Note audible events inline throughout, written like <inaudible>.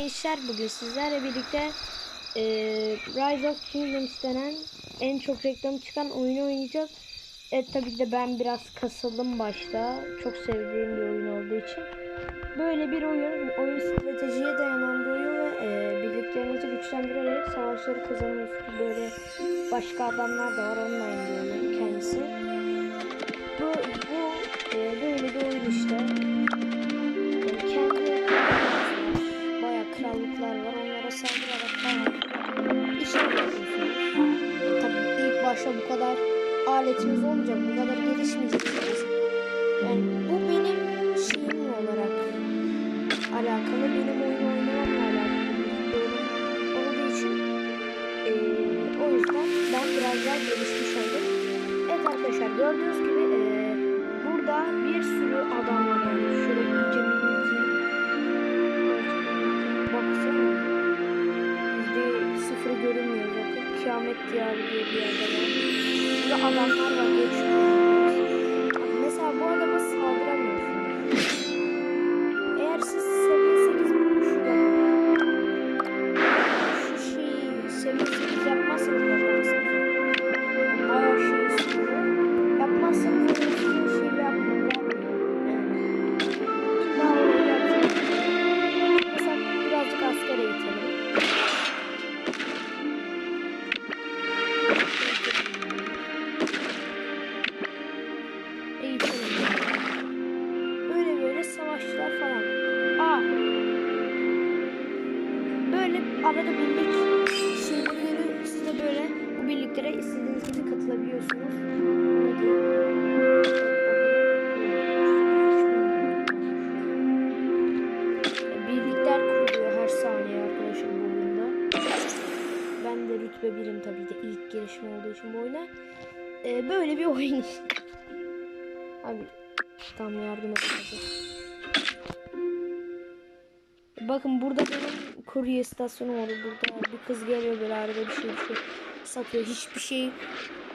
Gençler bugün sizlerle birlikte e, Rise of Kingdoms denen en çok reklam çıkan oyunu oynayacağız. Evet tabii ki de ben biraz kasıldım başta. Çok sevdiğim bir oyun olduğu için. Böyle bir oyun, oyun stratejiye dayanan bir oyun ve e, birliklerinizi güçlendirerek savaşları kazanıyorsunuz. Böyle başka adamlar da var online bir kendisi. Bu, bu e, böyle bir oyun işte. E, tabii ilk başta bu kadar aletimiz olmayacak. Bu kadar gelişmeyeceksiniz. İlk olduğu için bu oyuna. Ee, böyle bir oyun işte. Abi tam yardım et. Bakın burada benim kurye istasyonum var. Burada bir kız geliyor böyle arada bir şey bir şey satıyor. Hiçbir şey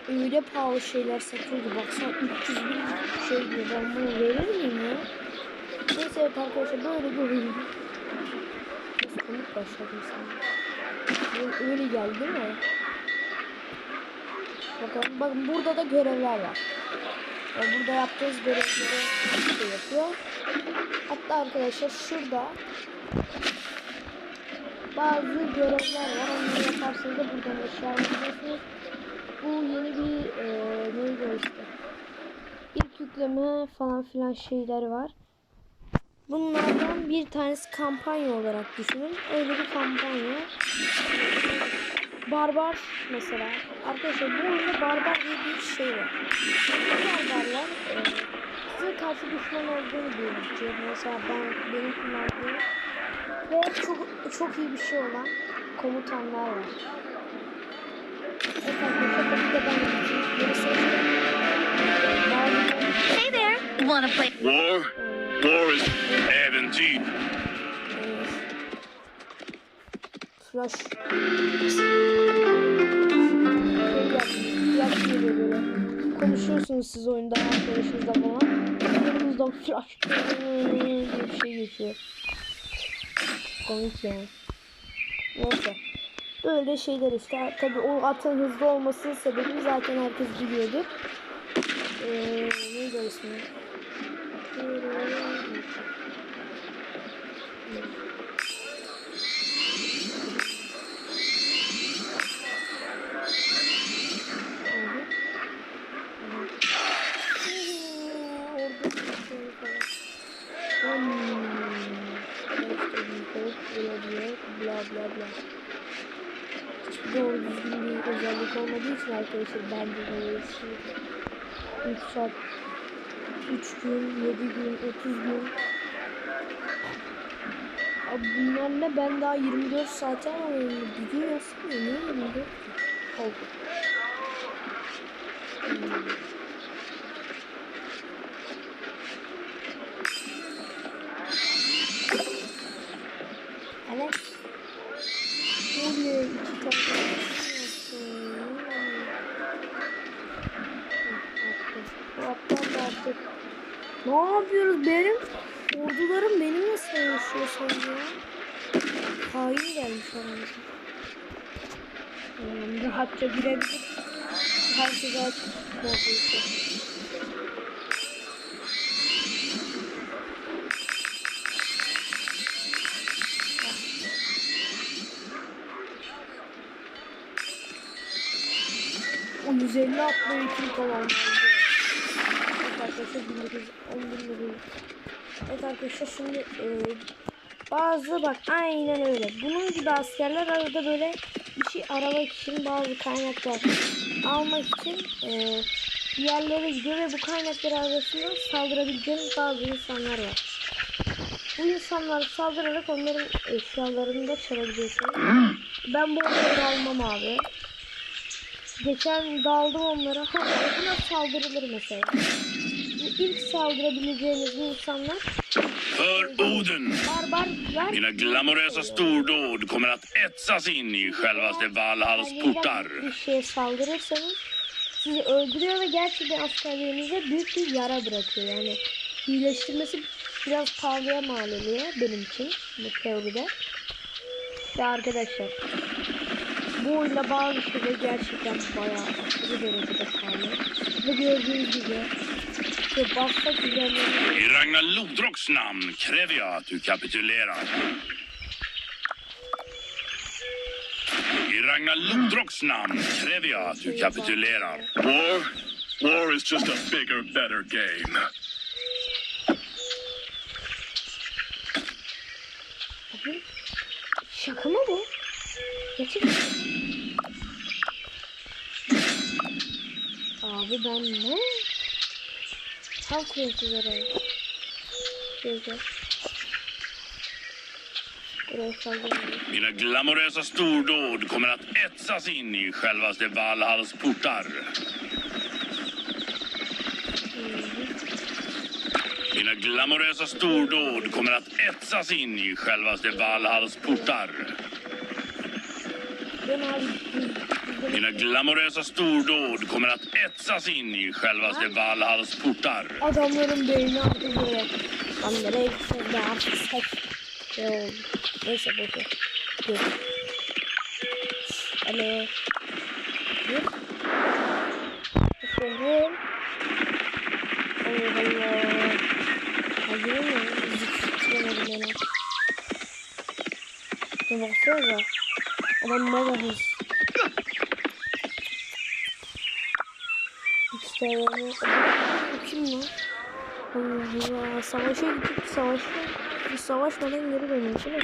öyle pahalı şeyler satıyor ki baksana 300 bin şey diyor. Ben bunu verir miyim ya? Neyse evet arkadaşlar böyle bir oyun. Nasıl komik başladım sana. Öyle geldi değil mi? Bakalım, bakın burada da görevler var. Yani burada yaptığınız görevleri şey yapıyor. Hatta arkadaşlar şurada bazı görevler var. Onları yaparsanız da buradan eşya alabiliyorsunuz. Bu yeni bir e, neydi işte. İlk yükleme falan filan şeyler var. Bunlardan bir tanesi kampanya olarak düşünün. Öyle bir kampanya. Barbar mesela. Arkadaşlar bu oyunda barbar diye bir şey var. Barbarlar e, size karşı düşman olduğunu belirtiyor. Mesela ben benim kullandığım ve çok çok iyi bir şey olan komutanlar var. Hey there! Wanna play? War? War is advantage. Flash. Flash geliyor böyle. Konuşuyorsunuz siz oyunda arkadaşınızla falan. Yanınızdan flash diye bir şey geçiyor. Komik yani. Neyse. Böyle şeyler işte. Tabi o atın hızlı olmasının sebebi zaten herkes biliyordur. Ee, neydi o ismi? Arkadaşlar ben de şey 3 saat 3 gün, 7 gün, 30 gün Abi bunlar ne? Ben daha 24 saate ama bir gün yazsam ya. Niye 24 ki? Oldu. Hmm. Evet. Oluyor iki tane. Aptal da artık. Ne yapıyoruz benim? Ordularım benimle savaşıyor sanki ya. hain gelmiş aramıza. Yani rahatça girebilir. Herkese açık neredeyse. O 150 atmayı kim kazandı? Evet arkadaşlar 1911 Evet arkadaşlar şimdi e, bazı bak aynen öyle. Bunun gibi askerler arada böyle aramak için bazı kaynaklar almak için e, yerlere gidiyor ve bu kaynaklar arasında saldırabileceğiniz bazı insanlar var. Bu insanlar saldırarak onların eşyalarını da çalabiliyorsunuz. Ben bu onları almam abi. Geçen daldım onlara. Ha, buna saldırılır mesela. İlk saldırabileceğiniz insanlar För Oden! Mina glamorösa stordåd kommer att etsas in i självaste Valhalls portar. Bir şeye saldırırsanız sizi öldürüyor ve gerçekten askerlerinize büyük bir yara bırakıyor. Yani iyileştirmesi biraz pahalıya mal oluyor benim için bu teoride. Ve arkadaşlar bu oyunda bazı şeyler gerçekten bayağı aşırı derecede pahalı. Ve gördüğünüz gibi I Ragnar Lodroks namn kräver jag att du kapitulerar. I Ragnar Lodroks namn kräver jag att du kapitulerar. War? War is just a bigger, better game. Şaka mı bu? Gerçekten. Abi ben ne? Tam. Buraya saldırıyorum. Mina glamorösa stordåd kommer att etsas in i självaste Valhalls portar. Mina glamorösa stordåd kommer att etsas in i självaste Valhalls portar. Ben abi biz- Mina glamorösa stordåd kommer att etsas in i självaste Valhalls portar. adamların beyni artık böyle. Lan nereye gitsin be artık saç. Şey oldu. Neyse boşver. Dur. Alo. Dur. Şehrim. Allah Allah. Hazır mı? Zıplayamadım beni. Bir baksanıza. Adam mega hız. Yani. Kim lan? Allah Allah. Savaşa gittik. Savaşa. Biz savaşmadan geri dönüyoruz değil mi?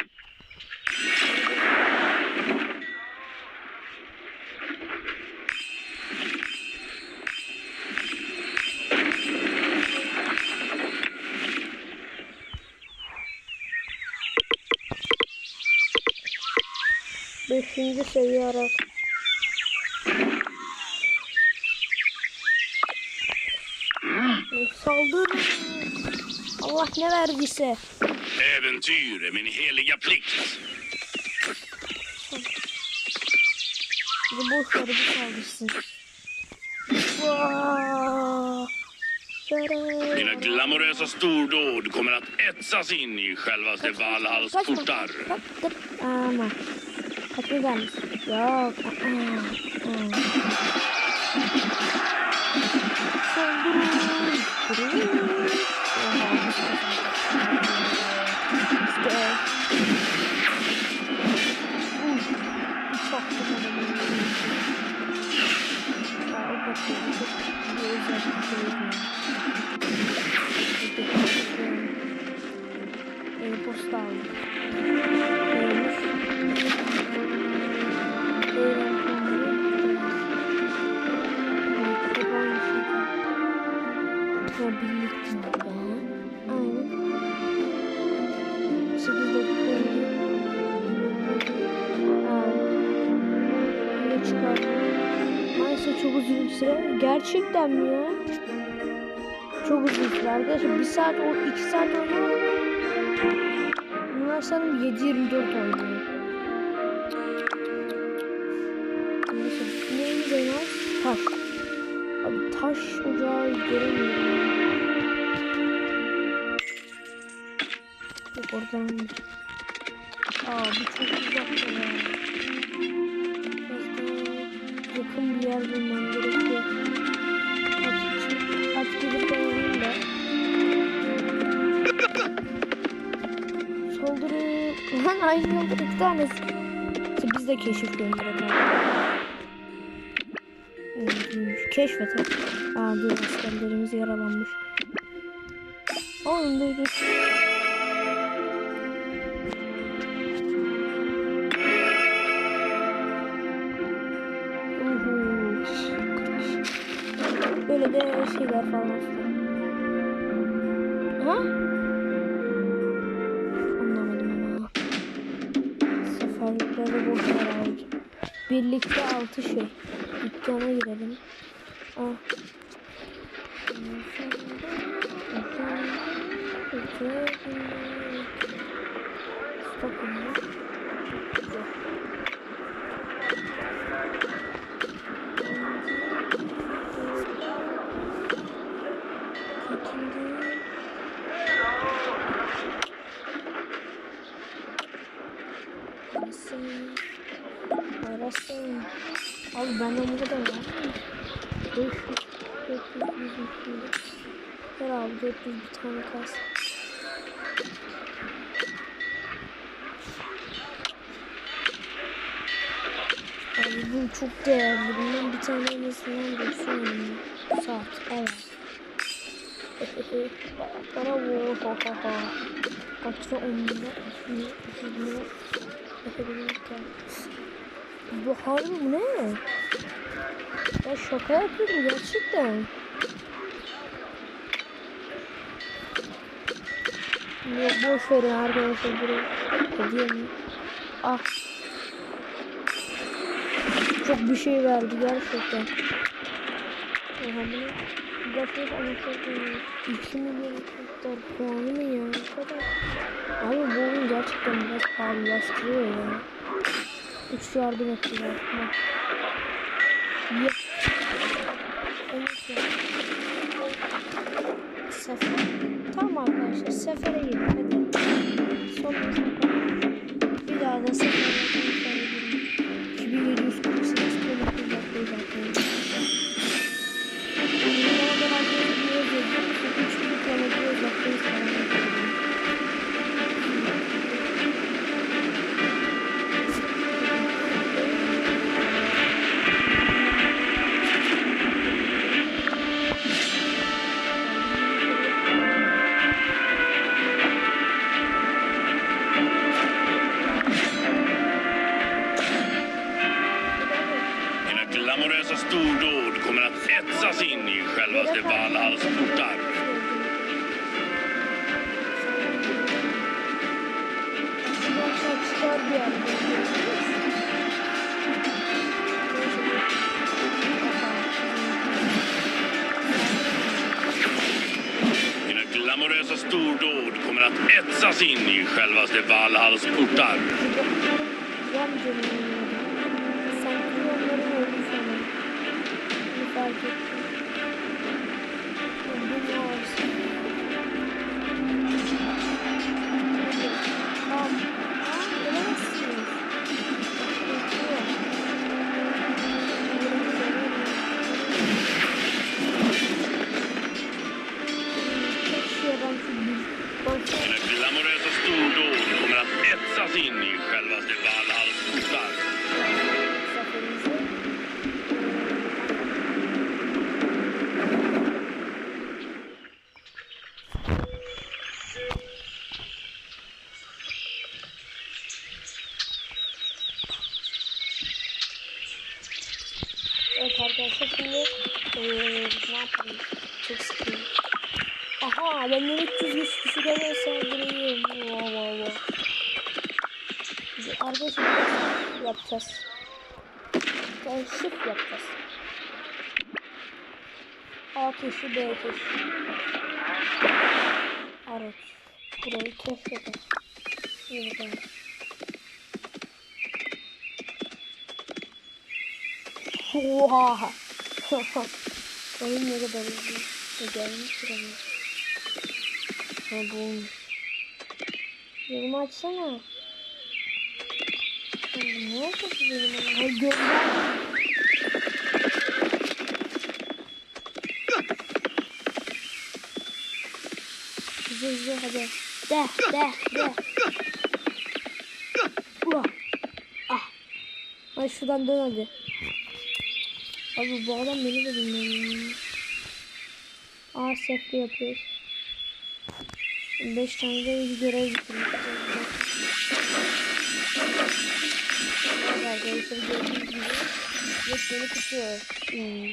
Beşinci seviye araç. Saldır. Allah ne verdiyse. Äventyr är min heliga plikt. Bu boş. Vaa! Tada! Mina glamorösa stordåd kommer att etsas in i självaste Valhalls Kaçma, portar. kaç, kaç. Ama. Kaçmayacak mısın? Yok. aa, aa. Bir özel Gerçekten mi ya? Çok uzun süre arkadaşlar. Bir saat, o iki saat oynuyor. Bunlar sanırım 7-24 oynuyor. Neyimiz en? Taş. Abi taş ocağı göremiyorum. Yok oradan. Aa bu çok uzakta ya. Yakın bir yer bulmam <laughs> Aynı yolda iki tanesi. İşte biz de keşif gönderelim. Hmm, Keşfet. Aa dur askerlerimiz yaralanmış. Oğlum dur dur. Böyle de şeyler falan. Ha? Birlikte altı şey. Dükkana girelim. Ah. Stopun Abi benden bu kadar var. 500, 400, 100, 200. Ver abi 400 bir tane kalsın. Abi bu çok değerli. Bundan bir tane en azından dursun. Saat. Evet. <laughs> Bana vur. Ha ha ha. Kaçta onunda? Ne? Ne? Yapabilirken. Bu bu ne? Ya şaka yapıyorum gerçekten. Yok boş verin arkadaşlar mi? Ah. Çok bir şey verdi gerçekten. Aha bunu Gafet anahtarı 2 milyon anahtar puanı mı ya? Kadar. Abi bu oyun gerçekten biraz pahalılaştırıyor ya. Üç yardım ettiler. Bak. Yep. Evet. Sefer. Tamam arkadaşlar sefere gidelim kommer att etsas in i självaste Valhalls portar. B30. Araç. Burayı keşfedin. İyi bakalım. Oha. Oyun ne kadar hızlı. Gelmiş buranın. Ha bulmuş. Yolumu açsana. Ne oldu benim? Ha gönder. Hızlı hadi. De de de. Ulan. Ah. Ay şuradan dön hadi. Abi bu adam beni de bilmiyor. Aa sefli yapıyoruz. 5 tane de bir görev bitirmiş. Arkadaşlar gördüğünüz kutuyor. Hmm.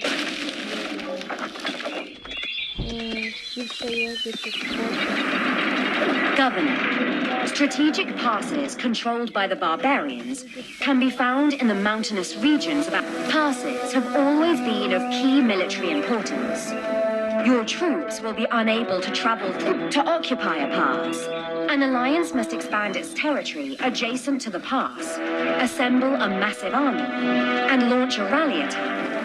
Governor, strategic passes controlled by the barbarians can be found in the mountainous regions of passes have always been of key military importance. Your troops will be unable to travel through to occupy a pass. An alliance must expand its territory adjacent to the pass, assemble a massive army, and launch a rally attack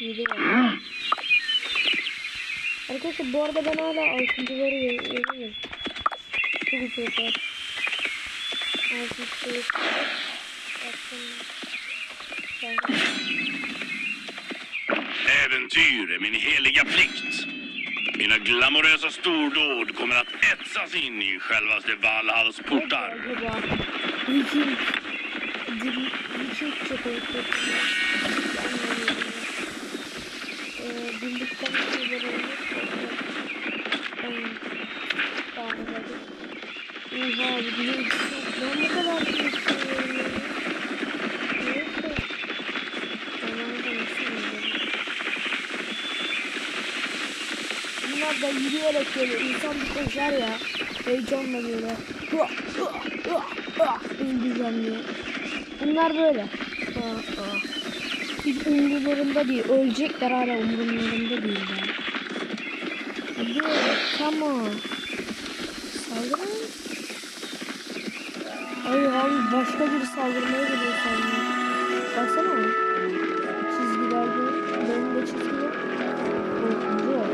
yedi var. Arkadaşlar bu arada ben hala altıncıları yazıyorum. Çok güzel. Altıncıları Äventyr är min heliga plikt. Mina glamorösa stordåd kommer att etsas in i självaste Valhalls portar. Birlikten şeyler olmuş hadi Oha abi biliyor musun? Ben ne kadar yiyeceğim? Bunlar da yürüyerek geliyor. İnsan bir koşar ya. Heyecanla böyle. Hua, hua İndireceğim diye. Bunlar böyle. Ha, ha. Hiç umurlarında değil. Ölecekler hala umurlarında değil. Yani. Hadi tamam. Saldırın. Ay abi başka bir saldırmaya geliyor sanırım. Baksana. Çizgilerde. Benim de çizgi yok. Korkucu var.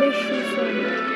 5 yıl sonra.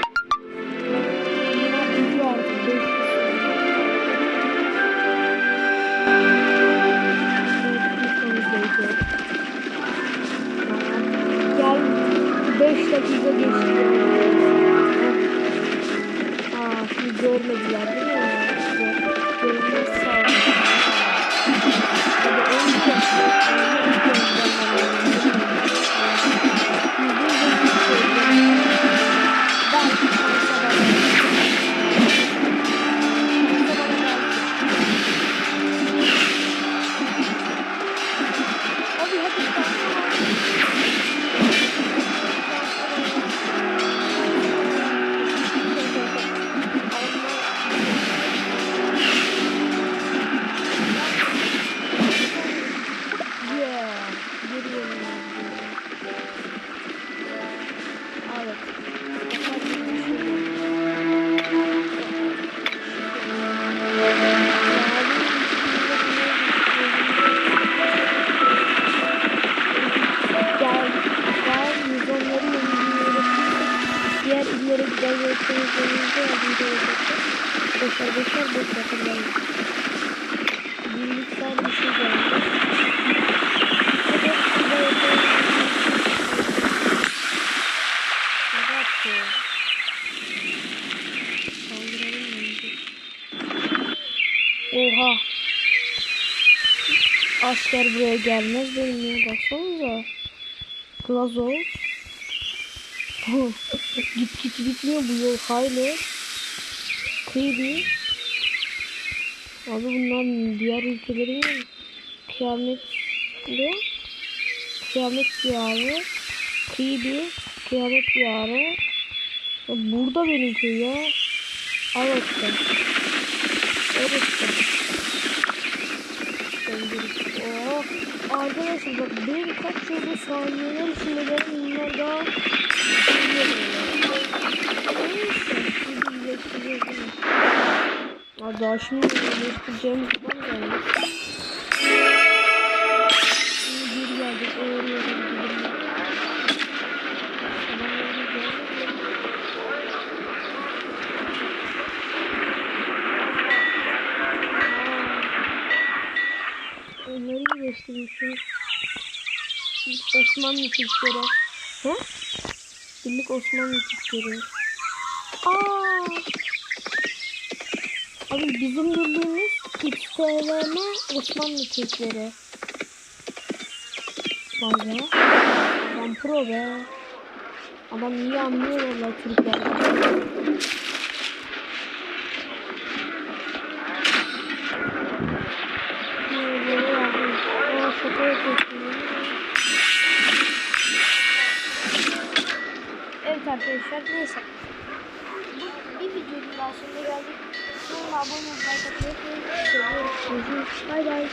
Buraya gelmez benim ya baksanıza. Glazov. git git bitmiyor bu yol hayli. Kıydı. Abi bunlar diğer ülkelerin kıyamet ne? Kıyamet diyarı. Kıydı. Kıyamet diyarı. Ya burada benim köy ya. Al işte. Evet. Arkadaşlar bak birkaç yılda saniyeler içinde gelen bunlar daha. Neyse daha şimdi iyileştireceğimiz zaman geldi. İyileştirmişiz. Osmanlı Türkleri. He? Birlik Osmanlı Türkleri. Aa! Abi bizim bildiğimiz XTVM Osmanlı Türkleri. Vay be. Adam pro be. Adam iyi anlıyor valla Türkler. Böyle yapmış. Aa şaka yapıyorsun. Evet arkadaşlar neyse. Bu bir videonun daha sonuna geldik. Sonra abone olmayı, like atmayı unutmayın. Bay bay.